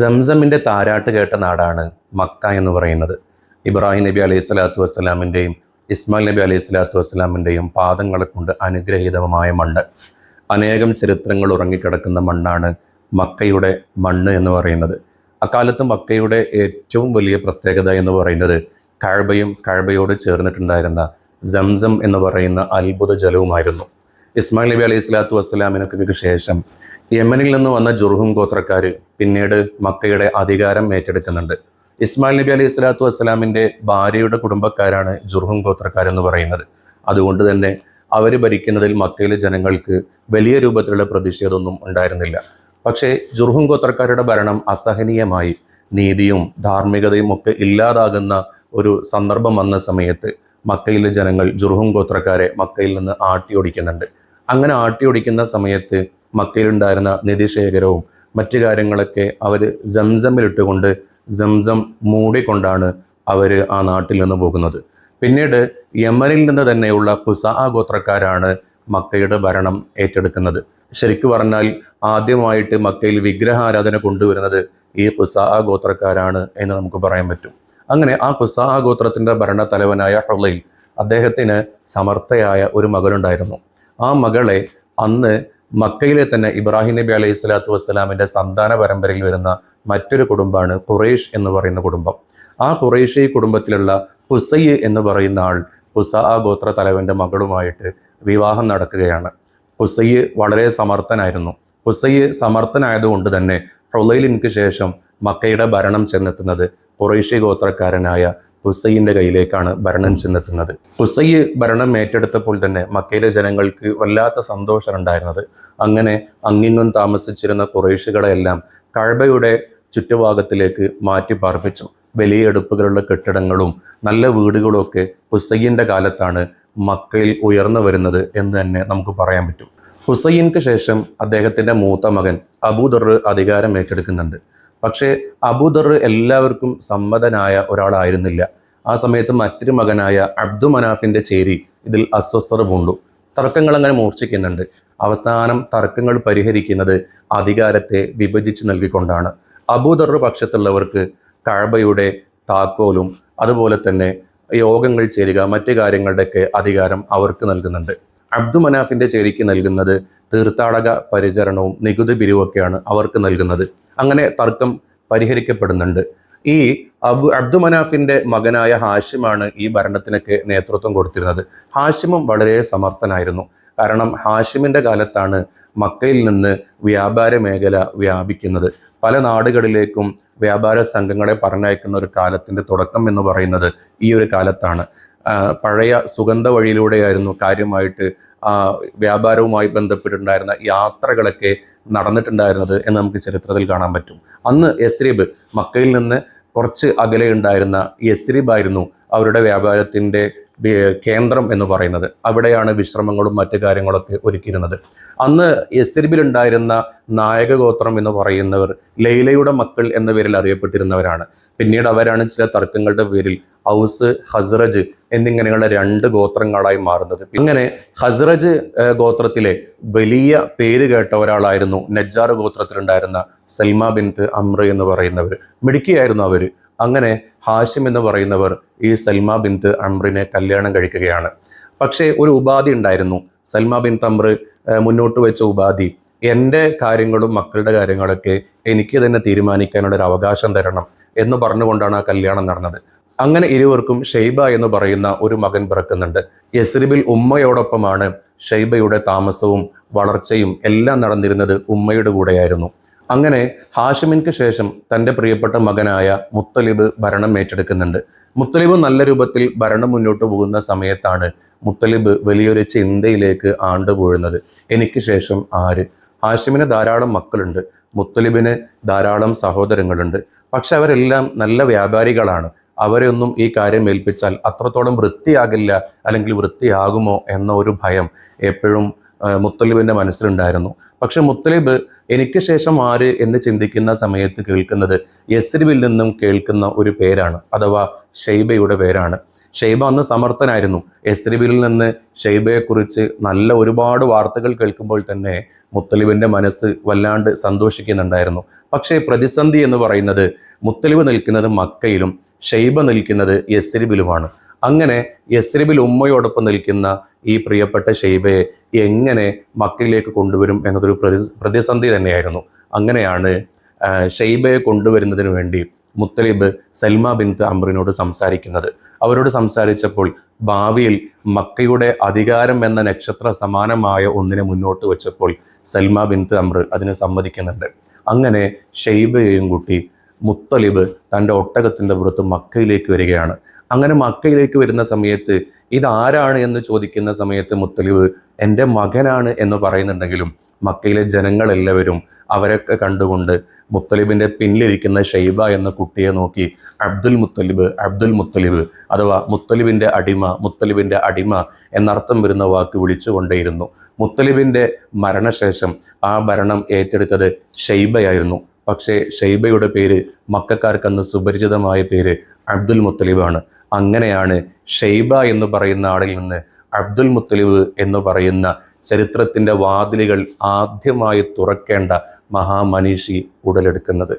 സംസമിന്റെ താരാട്ട് കേട്ട നാടാണ് മക്ക എന്ന് പറയുന്നത്. ഇബ്രാഹിം നബി അലൈഹി സ്വലാത്തു വസ്സലാമിന്റെയും ഇസ്മായിൽ നബി അലൈഹി സ്വലാത്തു വസ്സലാമിന്റെയും പാദങ്ങളെ കൊണ്ട് അനുഗ്രഹീതമായ മണ്ണ്. അനേകം ചരിത്രങ്ങൾ ഉറങ്ങിക്കിടക്കുന്ന മണ്ണാണ് മക്കയുടെ മണ്ണ് എന്ന് പറയുന്നത്. അക്കാലത്ത് മക്കയുടെ ഏറ്റവും വലിയ പ്രത്യേകത എന്ന് പറയുന്നത് കഴബയും കഴബയോട് ചേർന്നിട്ടുണ്ടായിരുന്ന സംസം എന്ന് പറയുന്ന അത്ഭുത ജലവുമായിരുന്നു. ഇസ്മായിൽ നബി അലൈഹി സ്വലാത്തു വസ്സലാമിനൊക്കെ ശേഷം യമനിൽ നിന്ന് വന്ന ജുർഹും ഗോത്രക്കാർ പിന്നീട് മക്കയുടെ അധികാരം ഏറ്റെടുക്കുന്നുണ്ട്. ഇസ്മായിൽ നബി അലൈഹി സ്വലാത്തു വസ്സലാമിന്റെ ഭാര്യയുടെ കുടുംബക്കാരാണ് ജുർഹും ഗോത്രക്കാരെന്ന് പറയുന്നത്. അതുകൊണ്ട് തന്നെ അവർ ഭരിക്കുന്നതിൽ മക്കയിലെ ജനങ്ങൾക്ക് വലിയ രൂപത്തിലുള്ള പ്രതിഷേധമൊന്നും ഉണ്ടായിരുന്നില്ല. പക്ഷേ ജുർഹും ഗോത്രക്കാരുടെ ഭരണം അസഹനീയമായി നീതിയും ധാർമ്മികതയും ഒക്കെ ഇല്ലാതാകുന്ന ഒരു സന്ദർഭം വന്ന സമയത്ത് മക്കയിലെ ജനങ്ങൾ ജുർഹും ഗോത്രക്കാരെ മക്കയിൽ നിന്ന് ആട്ടിയോടിക്കുന്നുണ്ട്. അങ്ങനെ ആട്ടി ഓടിക്കുന്ന സമയത്ത് മക്കയിലുണ്ടായിരുന്ന നിധിശേഖരവും മറ്റു കാര്യങ്ങളൊക്കെ അവർ സംസമിലിട്ടുകൊണ്ട് സംസം മൂടിക്കൊണ്ടാണ് അവർ ആ നാട്ടിൽ നിന്ന് പോകുന്നത്. പിന്നീട് യമനിൽ നിന്ന് തന്നെയുള്ള പുസാ ഗോത്രക്കാരാണ് മക്കയുടെ ഭരണം ഏറ്റെടുക്കുന്നത്. ശരിക്കു പറഞ്ഞാൽ ആദ്യമായിട്ട് മക്കയിൽ വിഗ്രഹാരാധന കൊണ്ടുവരുന്നത് ഈ പുസാ ഗോത്രക്കാരാണ് എന്ന് നമുക്ക് പറയാൻ പറ്റും. അങ്ങനെ ആ പുസാ ഗോത്രത്തിന്റെ ഭരണ തലവനായ ഹൊളയിൽ അദ്ദേഹത്തിന് സമർത്ഥയായ ഒരു മകളുണ്ടായിരുന്നു ആ മകളെ അന്ന് മക്കയിലെ തന്നെ ഇബ്രാഹിം നബി അലൈഹി സ്വലാത്തു വസ്സലാമിന്റെ സന്താന പരമ്പരയിൽ വരുന്ന മറ്റൊരു കുടുംബമാണ് ഖുറൈഷ് എന്ന് പറയുന്ന കുടുംബം. ആ ഖുറൈഷി കുടുംബത്തിലുള്ള ഹുസൈ എന്ന് പറയുന്ന ആൾ ഹുസ ആ ഗോത്ര തലവന്റെ മകളുമായിട്ട് വിവാഹം നടക്കുകയാണ്. ഹുസൈ വളരെ സമർത്ഥനായിരുന്നു. ഹുസൈ സമർത്ഥനായതുകൊണ്ട് തന്നെ ഹുലൈലിൻക്ക് ശേഷം മക്കയുടെ ഭരണം ചെന്നെത്തുന്നത് ഖുറൈഷി ഗോത്രക്കാരനായ ഹുസൈന്റെ കയ്യിലേക്കാണ് ഭരണം ചെന്നെത്തുന്നത്. ഹുസൈ ഭരണം ഏറ്റെടുത്തപ്പോൾ തന്നെ മക്കയിലെ ജനങ്ങൾക്ക് വല്ലാത്ത സന്തോഷം ഉണ്ടായിരുന്നത് അങ്ങനെ അങ്ങിങ്ങും താമസിച്ചിരുന്ന കുറേശുകളെല്ലാം കഴബയുടെ ചുറ്റുഭാഗത്തിലേക്ക് മാറ്റി പാർപ്പിച്ചു. വലിയ എടുപ്പുകളുള്ള കെട്ടിടങ്ങളും നല്ല വീടുകളും ഒക്കെ ഹുസൈന്റെ കാലത്താണ് മക്കയിൽ ഉയർന്നു വരുന്നത് എന്ന് തന്നെ നമുക്ക് പറയാൻ പറ്റും. ഹുസൈൻക്ക് ശേഷം അദ്ദേഹത്തിന്റെ മൂത്ത മകൻ അബൂദർ അധികാരം ഏറ്റെടുക്കുന്നുണ്ട്. പക്ഷേ അബൂദർ എല്ലാവർക്കും സമ്മതനായ ഒരാളായിരുന്നില്ല. ആ സമയത്ത് മറ്റൊരു മകനായ അബ്ദു മനാഫിന്റെ ചേരി ഇതിൽ അസ്വസ്ഥത പൂണ്ടു. തർക്കങ്ങൾ അങ്ങനെ മൂർച്ഛിക്കുന്നുണ്ട്. അവസാനം തർക്കങ്ങൾ പരിഹരിക്കുന്നത് അധികാരത്തെ വിഭജിച്ചു നൽകിക്കൊണ്ടാണ്. അബൂദർ പക്ഷത്തുള്ളവർക്ക് കഴബയുടെ താക്കോലും അതുപോലെ തന്നെ യോഗങ്ങൾ ചേരുക മറ്റു കാര്യങ്ങളുടെയൊക്കെ അധികാരം അവർക്ക് നൽകുന്നുണ്ട്. അബ്ദു മനാഫിന്റെ ചേരിക്ക് നൽകുന്നത് തീർത്ഥാടക പരിചരണവും നികുതി പിരിവൊക്കെയാണ് അവർക്ക് നൽകുന്നത്. അങ്ങനെ തർക്കം പരിഹരിക്കപ്പെടുന്നുണ്ട്. ഈ അബു അബ്ദു മനാഫിന്റെ മകനായ ഹാഷിമാണ് ഈ ഭരണത്തിനൊക്കെ നേതൃത്വം കൊടുത്തിരുന്നത്. ഹാഷിമും വളരെ സമർത്ഥനായിരുന്നു. കാരണം ഹാഷിമിന്റെ കാലത്താണ് മക്കയിൽ നിന്ന് വ്യാപാര മേഖല വ്യാപിക്കുന്നത്. പല നാടുകളിലേക്കും വ്യാപാര സംഘങ്ങളെ പറഞ്ഞയക്കുന്ന ഒരു കാലത്തിന്റെ തുടക്കം എന്ന് പറയുന്നത് ഈ ഒരു കാലത്താണ്. പഴയ സുഗന്ധ വഴിയിലൂടെയായിരുന്നു കാര്യമായിട്ട് വ്യാപാരവുമായി ബന്ധപ്പെട്ടിട്ടുണ്ടായിരുന്ന യാത്രകളൊക്കെ നടന്നിട്ടുണ്ടായിരുന്നത് എന്ന് നമുക്ക് ചരിത്രത്തിൽ കാണാൻ പറ്റും. അന്ന് യസ്രീബ് മക്കയിൽ നിന്ന് കുറച്ച് അകലെ ഉണ്ടായിരുന്ന യസ്രീബ് ആയിരുന്നു അവരുടെ വ്യാപാരത്തിന്റെ കേന്ദ്രം എന്ന് പറയുന്നത്. അവിടെയാണ് വിശ്രമങ്ങളും മറ്റു കാര്യങ്ങളൊക്കെ ഒരുക്കിയിരുന്നത്. അന്ന് യസ്രിബിലുണ്ടായിരുന്ന നായകഗോത്രം എന്ന് പറയുന്നവർ ലൈലയുടെ മക്കൾ എന്ന പേരിൽ അറിയപ്പെട്ടിരുന്നവരാണ്. പിന്നീട് അവരാണ് ചില തർക്കങ്ങളുടെ പേരിൽ ഔസ് ഹസ്രജ് എന്നിങ്ങനെയുള്ള രണ്ട് ഗോത്രങ്ങളായി മാറുന്നത്. അങ്ങനെ ഹസ്രജ് ഗോത്രത്തിലെ വലിയ പേര് കേട്ട ഒരാളായിരുന്നു നജ്ജാർ ഗോത്രത്തിലുണ്ടായിരുന്ന സൽമ ബിൻത്ത് അമ്ര എന്ന് പറയുന്നവർ മിടുക്കിയായിരുന്നു അവർ അങ്ങനെ ഹാഷിം എന്ന് പറയുന്നവർ ഈ സൽമ ബിൻത്ത് അമ്രിനെ കല്യാണം കഴിക്കുകയാണ്. പക്ഷേ ഒരു ഉപാധി ഉണ്ടായിരുന്നു. സൽമ ബിൻ തമ്ര മുന്നോട്ട് വെച്ച ഉപാധി. എന്റെ കാര്യങ്ങളും മക്കളുടെ കാര്യങ്ങളൊക്കെ എനിക്ക് തന്നെ തീരുമാനിക്കാനുള്ള ഒരു അവകാശം തരണം എന്ന് പറഞ്ഞുകൊണ്ടാണ് ആ കല്യാണം നടന്നത്. അങ്ങനെ ഇരുവർക്കും ഷെയ്ബ എന്ന് പറയുന്ന ഒരു മകൻ പിറക്കുന്നുണ്ട്. യസ്രിബിൽ ഉമ്മയോടൊപ്പമാണ് ഷെയ്ബയുടെ താമസവും വളർച്ചയും എല്ലാം നടന്നിരുന്നത് ഉമ്മയുടെ കൂടെയായിരുന്നു. അങ്ങനെ ഹാഷിമിൻക്ക് ശേഷം തന്റെ പ്രിയപ്പെട്ട മകനായ മുത്തലിബ് ഭരണം ഏറ്റെടുക്കുന്നുണ്ട്. മുത്തലിബ് നല്ല രൂപത്തിൽ ഭരണം മുന്നോട്ട് പോകുന്ന സമയത്താണ് മുത്തലിബ് വലിയൊരു ചിന്തയിലേക്ക് ആണ്ടുപോഴുന്നത് എനിക്ക് ശേഷം ആര്? ഹാഷിമിന് ധാരാളം മക്കളുണ്ട്. മുത്തലിബിന് ധാരാളം സഹോദരങ്ങളുണ്ട്. പക്ഷെ അവരെല്ലാം നല്ല വ്യാപാരികളാണ്. അവരെ ഒന്നും ഈ കാര്യം ഏൽപ്പിച്ചാൽ അത്രത്തോളം വൃത്തിയാകില്ല അല്ലെങ്കിൽ വൃത്തിയാകുമോ എന്ന ഒരു ഭയം എപ്പോഴും മുത്തലിബിന്റെ മനസ്സിലുണ്ടായിരുന്നു. പക്ഷെ മുത്തലിബ് എനിക്ക് ശേഷം ആര് എന്ന് ചിന്തിക്കുന്ന സമയത്ത് കേൾക്കുന്നത് യസ്രിബിൽ നിന്നും കേൾക്കുന്ന ഒരു പേരാണ് അഥവാ ഷെയ്ബയുടെ പേരാണ്. ഷെയ്ബ അന്ന് സമർത്ഥനായിരുന്നു. യസ്രിബിൽ നിന്ന് ഷെയ്ബയെക്കുറിച്ച് നല്ല ഒരുപാട് വാർത്തകൾ കേൾക്കുമ്പോൾ തന്നെ മുത്തലിബിന്റെ മനസ്സ് വല്ലാണ്ട് സന്തോഷിക്കുന്നുണ്ടായിരുന്നു. പക്ഷേ പ്രതിസന്ധി എന്ന് പറയുന്നത് മുത്തലിബ് നിൽക്കുന്നത് മക്കയിലും ഷെയ്ബ നിൽക്കുന്നത് യസ്രിബിലുമാണ്. അങ്ങനെ യസ്രിബിൽ ഉമ്മയോടൊപ്പം നിൽക്കുന്ന ഈ പ്രിയപ്പെട്ട ഷെയ്ബയെ എങ്ങനെ മക്കയിലേക്ക് കൊണ്ടുവരും എന്നതൊരു പ്രതി പ്രതിസന്ധി തന്നെയായിരുന്നു. അങ്ങനെയാണ് ഷെയ്ബയെ കൊണ്ടുവരുന്നതിന് വേണ്ടി മുത്തലിബ് സൽമ ബിൻത്ത് അമ്രിനോട് സംസാരിക്കുന്നത്. അവരോട് സംസാരിച്ചപ്പോൾ ഭാവിയിൽ മക്കയുടെ അധികാരം എന്ന നക്ഷത്ര സമാനമായ ഒന്നിനെ മുന്നോട്ട് വെച്ചപ്പോൾ സൽമ ബിൻത്ത് അമ്ര അതിനെ സമ്മതിക്കുന്നുണ്ട്. അങ്ങനെ ഷെയ്ബയെയും കൂട്ടി മുത്തലിബ് തന്റെ ഒട്ടകത്തിന്റെ പുറത്ത് മക്കയിലേക്ക് വരികയാണ്. അങ്ങനെ മക്കയിലേക്ക് വരുന്ന സമയത്ത് ഇതാരാണ് എന്ന് ചോദിക്കുന്ന സമയത്ത് മുത്തലിബ് എന്റെ മകനാണ് എന്ന് പറയുന്നുണ്ടെങ്കിലും മക്കയിലെ ജനങ്ങളെല്ലാവരും അവരൊക്കെ കണ്ടുകൊണ്ട് മുത്തലിബിന്റെ പിന്നിലിരിക്കുന്ന ഷെയ്ബ എന്ന കുട്ടിയെ നോക്കി അബ്ദുൽ മുത്തലിബ് അബ്ദുൽ മുത്തലിബ് അഥവാ മുത്തലിബിന്റെ അടിമ മുത്തലിബിന്റെ അടിമ എന്നർത്ഥം വരുന്ന വാക്ക് വിളിച്ചുകൊണ്ടേയിരുന്നു. മുത്തലിബിന്റെ മരണശേഷം ആ ഭരണം ഏറ്റെടുത്തത് ഷെയ്ബയായിരുന്നു. പക്ഷേ ഷെയ്ബയുടെ പേര് മക്കാർക്കന്ന് സുപരിചിതമായ പേര് അബ്ദുൽ മുത്തലിബാണ്. അങ്ങനെയാണ് ഷെയ്ബ എന്ന് പറയുന്ന ആളിൽ നിന്ന് അബ്ദുൽ മുത്തലിബ് എന്ന് പറയുന്ന ചരിത്രത്തിന്റെ വാതിലുകൾ ആദ്യമായി തുറക്കേണ്ട മഹാമനീഷി ഉടലെടുക്കുന്നത്.